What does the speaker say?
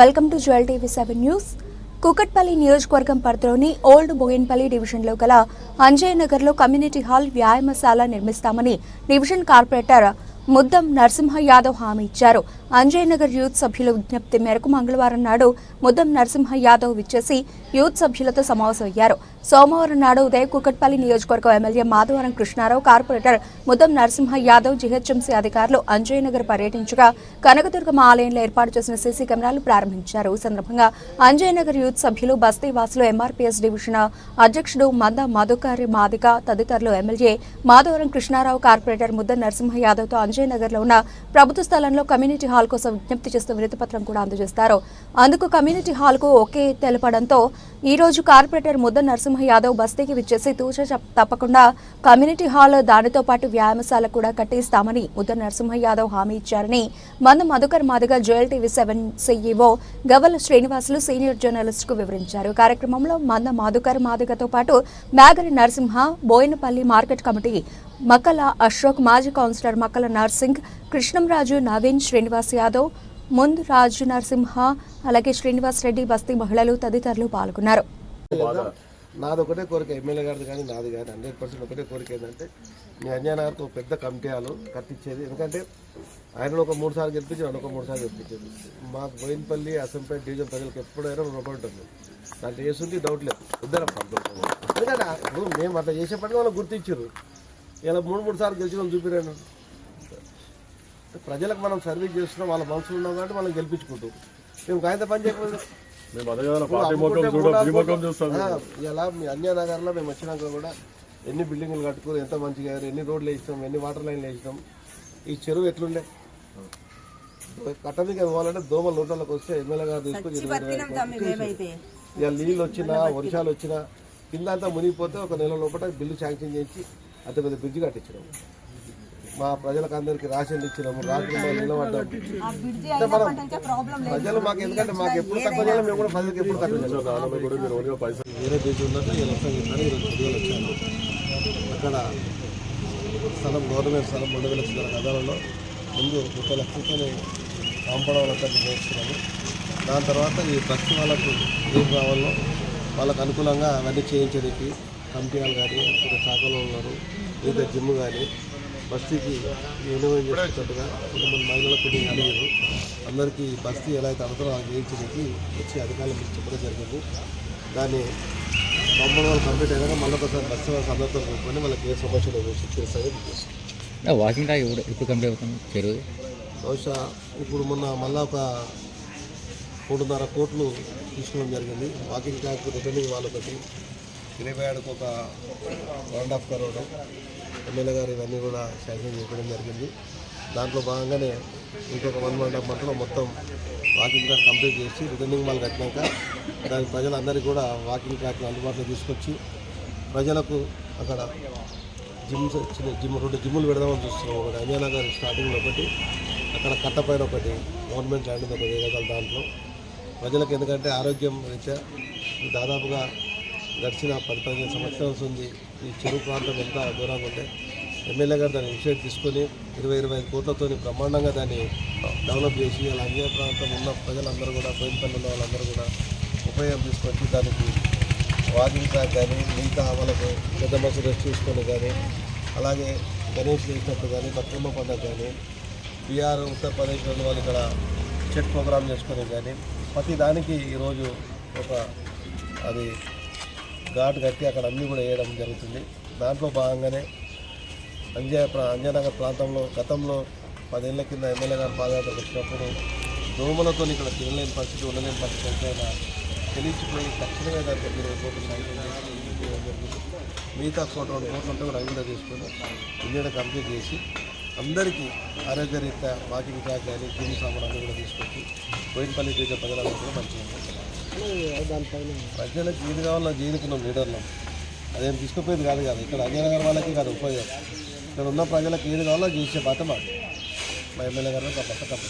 Welcome to Jewel TV seven news. Kukatpally నియోజకవర్గం పరిధిలోని old Boinpally డివిజన్లో గల అంజయ్ నగర్లో కమ్యూనిటీ హాల్ వ్యాయామశాల నిర్మిస్తామని డివిజన్ కార్పొరేటర్ ముద్దం నరసింహ యాదవ్ హామీ ఇచ్చారు. అంజయ్నగర్ యూత్ సభ్యుల విజ్ఞప్తి మేరకు మంగళవారం నాడు ముద్దం నరసింహ యాదవ్ విచ్చేసి యూత్ సభ్యులతో సమావేశమయ్యారు సోమవారం నాడు ఉదయం కుకట్పల్లి నియోజకవర్గం MLA Madhavaram Krishna Rao corporator Muddam Narasimha Yadav GHMC అధికారులు అంజయ్నగర్ పర్యటించగా కనకదుర్గమ్మ ఆలయంలో ఏర్పాటు చేసిన సీసీ కెమెరాలు ప్రారంభించారు. ఈ సందర్భంగా అంజయ్నగర్ యూత్ సభ్యులు బస్తీ వాసులు ఎంఆర్పీఎస్ డివిజన్ అధ్యక్షుడు మంద మధుకారి మాదిక తదితరులు ఎమ్మెల్యే మాధవరం కృష్ణారావు కార్పొరేటర్ ముద్దం నరసింహ యాదవ్తో అంజయ్ నగర్లో ఉన్న ప్రభుత్వ స్థలంలో కమ్యూనిటీ హాల్ కోసం విజ్ఞప్తి చేస్తూ వినతిపత్రం కూడా అందజేస్తారు. అందుకు కమ్యూనిటీ హాల్కు ఒకే తెలపడంతో ఈ రోజు కార్పొరేటర్ ముద్ద నరసింహ యాదవ్ బస్తీకి విచ్చేసి తూచ తప్పకుండా కమ్యూనిటీ హాల్ దానితో పాటు వ్యాయామశాల కూడా కట్టిస్తామని ముద్ద నరసింహ యాదవ్ హామీ ఇచ్చారని Manda Madhukar Madiga Joel TV seven CEO Gaval Srinivasulu senior జర్నలిస్ట్కు వివరించారు. కార్యక్రమంలో మంద మాధుకర్ మాదిగతో పాటు మేగరి నరసింహ బోయినపల్లి మార్కెట్ కమిటీ మకల అశోక్ మాజీ కౌన్సిలర్ మకల నర్సింగ్ కృష్ణంరాజు నవీన్ శ్రీనివాస్ యాదవ్ ముందు రాజు నరసింహ అలాగే శ్రీనివాస్ రెడ్డి బస్తీ మహిళలు తదితరులు పాల్గొన్నారు. నాది ఒకటే కోరిక ఎమ్మెల్యే గారిది కానీ నాది కానీ హండ్రెడ్ పర్సెంట్ ఒకటే కోరిక ఏంటంటే మీ అంజనా ఒక పెద్ద కమిటీయాలు కట్టించేది. ఎందుకంటే ఆయన ఒక మూడు సార్లు గెలిపించి నన్ను ఒక మూడు సార్లు గెలిపించేది. మాకు బోయినపల్లి అసెంబ్లీ డివిజన్ ప్రజలకు ఎప్పుడైనా రుణపడి ఉంటుంది. దాంట్లో వేసుంది డౌట్ లేదు. ఇద్దరం ఎందుకంటే మేము అట్లా చేసేప్పటికీ వాళ్ళు గుర్తించారు. ఇలా మూడు మూడు సార్లు గెలిచిన చూపిరాను. ప్రజలకు మనం సర్వీస్ చేస్తున్నాం వాళ్ళ మనసులు ఉన్నాం కాబట్టి మనం గెలిపించుకుంటాం. మేము కాగిత పని చేయకపోతే ఇలా మీ అన్య నగర్లో మేము వచ్చినాక కూడా ఎన్ని బిల్డింగ్లు కట్టుకుని ఎంత మంచిగా ఎన్ని రోడ్లు వేసినాం ఎన్ని వాటర్ లైన్లు వేసినాం ఈ చెరువు ఎట్లుండే? కట్టడానికి పోవాలంటే దోమల నోట్లకు వస్తే ఎమ్మెల్యే గారు తీసుకొని ఇక నీళ్ళు వచ్చినా వర్షాలు వచ్చినా కింద అంతా మునిగిపోతే ఒక నెల లోపల బిల్లు శాంక్షన్ చేసి అంత పెద్ద బ్రిడ్జ్ కట్టించినాము. మా ప్రజలకు అందరికి రాషన్ ఇచ్చినాము రాత్రి నిలబడ్డాము. మనం ప్రజలు మాకు ఎందుకంటే మాకు ఎప్పుడు తక్కువ చేయాలి మేము కూడా ప్రజలకు ఎప్పుడు తక్కువ వేరే లక్షలు ఈరోజు వచ్చాను. అక్కడ స్థలం గవర్నమెంట్ స్థలం రెండు వేల చిల్లర గదాలలో ముందు ముప్పై లక్షలతో కాంపౌండ్ వాళ్ళకి నిర్ణయిస్తున్నాము దాని తర్వాత ఈ బస్సు వాళ్ళకు ఏం కావాలో వాళ్ళకు అనుకూలంగా అవన్నీ చేయించడానికి కమిటీ వాళ్ళు కానీ ఇక్కడ శాఖలో ఉన్నారు లేదా జిమ్ కానీ బస్తీకి వినియోగం చేసేటట్టుగా కొంతమంది మహిళలకు కొన్ని అడిగారు. అందరికీ బస్తీ ఎలా అయితే అడుగుతారో అలా చేయించడానికి వచ్చి అధికారులకు చెప్పడం జరిగింది. దాన్ని కాంపౌండ్ వాళ్ళు కంప్లీట్ అయినాక మళ్ళీ ఒకసారి బస్సు అందరితో కూర్చొని వాళ్ళకి ఏ సమస్యలు చూసి చేస్తారో వాకింగ్ ట్రాక్ ఇప్పుడు ఎప్పుడు కంప్లీట్ అవుతుంది? చెరువు బహుశా ఇప్పుడు మొన్న మళ్ళీ ఒక మూడున్నర కోట్లు తీసుకోవడం జరిగింది. వాకింగ్ ట్రాక్ రిటర్నింగ్ వాళ్ళొకటి ఇరవైకి ఒక one of half crore MLA గారు ఇవన్నీ కూడా శాంక్షన్ చేయడం జరిగింది. దాంట్లో భాగంగానే ఇంకొక వన్ వన్ హాఫ్ మంత్లో మొత్తం వాకింగ్ ట్రాక్ కంప్లీట్ చేసి రిటర్నింగ్ మాల్ కట్టినాక దాని ప్రజలందరికీ కూడా వాకింగ్ ట్రాక్ని అందుబాటులో తీసుకొచ్చి ప్రజలకు అక్కడ జిమ్స్ చిన్న జిమ్ రెండు జిమ్లు పెడదామని చూస్తున్నాం. ఒకటి అమీనాగర్ స్టార్టింగ్లో ఒకటి అక్కడ కట్టపైన ఒకటి గవర్నమెంట్ ల్యాండ్ ఒకటి ఒక దాంట్లో. ప్రజలకు ఎందుకంటే ఆరోగ్యం రీత్యా దాదాపుగా గడిచిన పది పదిహేను సంవత్సరాల ఉంది ఈ చెరువు ప్రాంతం ఎంత దూరంగా ఉంటే ఎమ్మెల్యే గారు దాన్ని ఇనిషియేట్ తీసుకొని ఇరవై ఇరవై ఐదు కోట్లతో బ్రహ్మాండంగా దాన్ని డెవలప్ చేసి అలా అన్య ప్రాంతం ఉన్న ప్రజలందరూ కూడా పోయినపల్లి ఉన్న వాళ్ళందరూ కూడా ఉపయోగం తీసుకొచ్చి దానికి వాకింగ్ కానీ మిగతా వాళ్ళకు పెద్ద మనుషులు రెస్ట్ తీసుకొని కానీ అలాగే గణేష్ చేసినప్పుడు కానీ బతుకమ్మ పండుగ కానీ బీఆర్ ఉత్తరప్రదేశ్లో వాళ్ళు ఇక్కడ చెట్ ప్రోగ్రామ్ చేసుకొని కానీ ప్రతి దానికి ఈరోజు ఒక అది ఘాట్ కట్టి అక్కడ అన్నీ కూడా వేయడం జరుగుతుంది. దాంట్లో భాగంగానే అంజయ అంజయనగర్ ప్రాంతంలో గతంలో పదేళ్ళ కింద ఎమ్మెల్యే గారు పాదయాత్ర వచ్చినప్పుడు దోమలతో ఇక్కడ తినలేని పరిస్థితి ఉండలేని పరిస్థితి ఎంతైనా తెలిసిపోయి తక్షణమే దానికి ఒక ఇరవై కోట్లు జరిగింది. మిగతా కోట రెండు కోట్లు ఉంటే కూడా అవి కూడా తీసుకొని ఇండియా కంప్లీట్ చేసి అందరికీ ఆరోగ్యరీత్యా వాకింగ్ ట్రాక్ కానీ జిమ్ సామాన్లు అన్నీ కూడా తీసుకొచ్చి బోయినపల్లి చేసే ప్రజలందరూ కూడా మంచిగా ప్రజలకు ఏది కావాలో జీవికున్నాం లీడర్లో. అదేం తీసుకుపోయేది కాదు కాదు ఇక్కడ అజయనగర్ వాళ్ళకి కాదు ఉపయోగం. ఇక్కడ ఉన్న ప్రజలకు ఏది కావాలో చేసే బాధ మా ఎమ్మెల్యే గారు తప్పక తప్పదు